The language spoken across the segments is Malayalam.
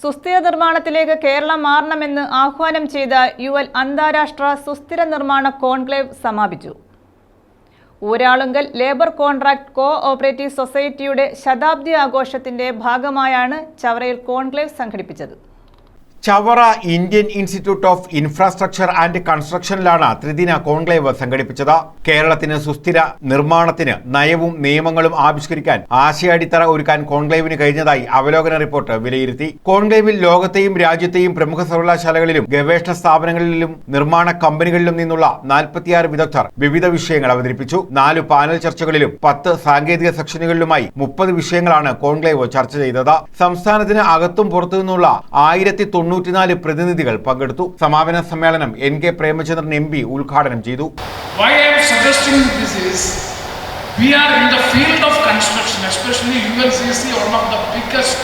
സുസ്ഥിര നിർമ്മാണത്തിലേക്ക് കേരളം മാറണമെന്ന് ആഹ്വാനം ചെയ്ത യു എൽ അന്താരാഷ്ട്ര സുസ്ഥിര നിർമ്മാണ കോൺക്ലേവ് സമാപിച്ചു. Uralungal labour contract co operative സൊസൈറ്റിയുടെ ശതാബ്ദി ആഘോഷത്തിന്റെ ഭാഗമായാണ് ചവറയിൽ കോൺക്ലേവ് സംഘടിപ്പിച്ചത്. Chavara Indian Institute of Infrastructure and കൺസ്ട്രക്ഷനിലാണ് ത്രിദിന കോൺക്ലേവ് സംഘടിപ്പിച്ചത്. കേരളത്തിന് സുസ്ഥിര നിർമ്മാണത്തിന് നയവും നിയമങ്ങളും ആവിഷ്കരിക്കാൻ ആശയടിത്തറ ഒരുക്കാൻ കോൺക്ലേവിന് കഴിഞ്ഞതായി അവലോകന റിപ്പോർട്ട് വിലയിരുത്തി. കോൺക്ലേവിൽ ലോകത്തെയും രാജ്യത്തെയും പ്രമുഖ സർവകലാശാലകളിലും ഗവേഷണ സ്ഥാപനങ്ങളിലും നിർമ്മാണ കമ്പനികളിലും നിന്നുള്ള നാൽപ്പത്തിയാറ് വിദഗ്ധർ വിവിധ വിഷയങ്ങൾ അവതരിപ്പിച്ചു. നാല് പാനൽ ചർച്ചകളിലും പത്ത് സാങ്കേതിക സെക്ഷനുകളിലുമായി മുപ്പത് വിഷയങ്ങളാണ് കോൺക്ലേവ് ചർച്ച ചെയ്തത്. സംസ്ഥാനത്തിന് അകത്തും പുറത്തു നിന്നുള്ള ആയിരത്തി തൊണ്ണൂറ്റിനാല് പ്രതിനിധികൾ പങ്കെടുത്തു സമാപന സമ്മേളനം N K Premachandran M P ഉദ്ഘാടനം ചെയ്തു we are in the field of construction, especially UNCC, one of the biggest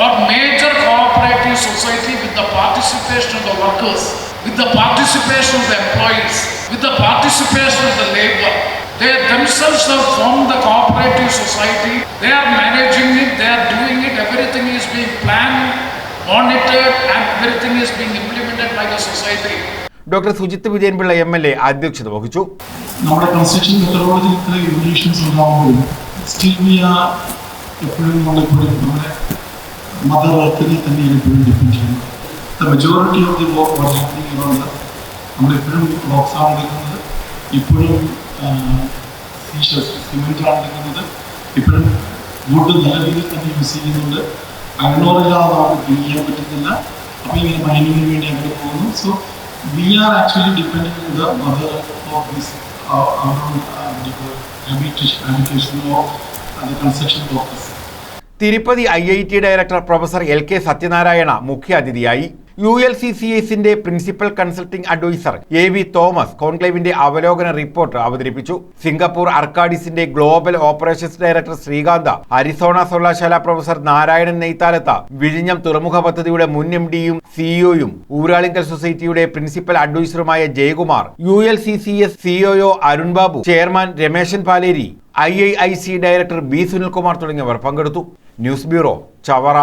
or major cooperative society with the participation of the workers, with the participation of the employees, with the participation of the labor. They themselves have formed the cooperative society. They are managing it, they are doing it, everything is being planned, monitored, and everything is being implemented by the society. Doctor Sujith Vijayanpillai M L A അധ്യക്ഷത വഹിച്ചു. നമ്മുടെ കൺസ്ട്രക്ഷൻ മെത്തഡോളജി ഇത്ര ഇവല്യൂഷൻസ് ഉണ്ടാകുമ്പോഴും സ്റ്റിൽ വി ആർ എപ്പോഴും നമ്മളിപ്പോഴും നമ്മുടെ മദർ വർക്കിനെ തന്നെയാണ് എപ്പോഴും ഡിപ്പെൻഡ് ചെയ്യുന്നത്. The majority of the work what happening ഇവറുണ്ട് നമ്മളിപ്പോഴും ബ്ലോക്സ് ആണ് എടുക്കുന്നത്. ഇപ്പോഴും സിമെന്റാണ് എടുക്കുന്നത്. ഇപ്പോഴും വുഡ് നല്ല രീതിയിൽ തന്നെ യൂസ് ചെയ്യുന്നുണ്ട്. അയണോറില്ലാതെ നമുക്ക് ചെയ്യാൻ പറ്റുന്നില്ല അപ്പോൾ ഇങ്ങനെ മൈനിങ്ങിന് വേണ്ടി പോകുന്നു. So we are actually depending the mother of this Tirupati I I T director professor L K Satyanarayana മുഖ്യാതിഥിയായി. യു എൽ സി സി എസിന്റെ principal consulting adviser A V Thomas കോൺക്ലേവിന്റെ അവലോകന റിപ്പോർട്ട് അവതരിപ്പിച്ചു. Singapore അർക്കാഡിസിന്റെ global operations director Srikanth Arizona സർവകലാശാല പ്രൊഫസർ നാരായണൻ നെയ്ത്താലത്ത വിഴിഞ്ഞം തുറമുഖ പദ്ധതിയുടെ മുൻ എം ഡിയും സിഇഒയും ഊരാളിങ്കൽ സൊസൈറ്റിയുടെ principal അഡ്വൈസറുമായ Jayakumar U L C C S CEO Arun Babu chairman Ramesan Paleri I I I C director B Sunilkumar തുടങ്ങിയവർ പങ്കെടുത്തു. News bureau Chavara.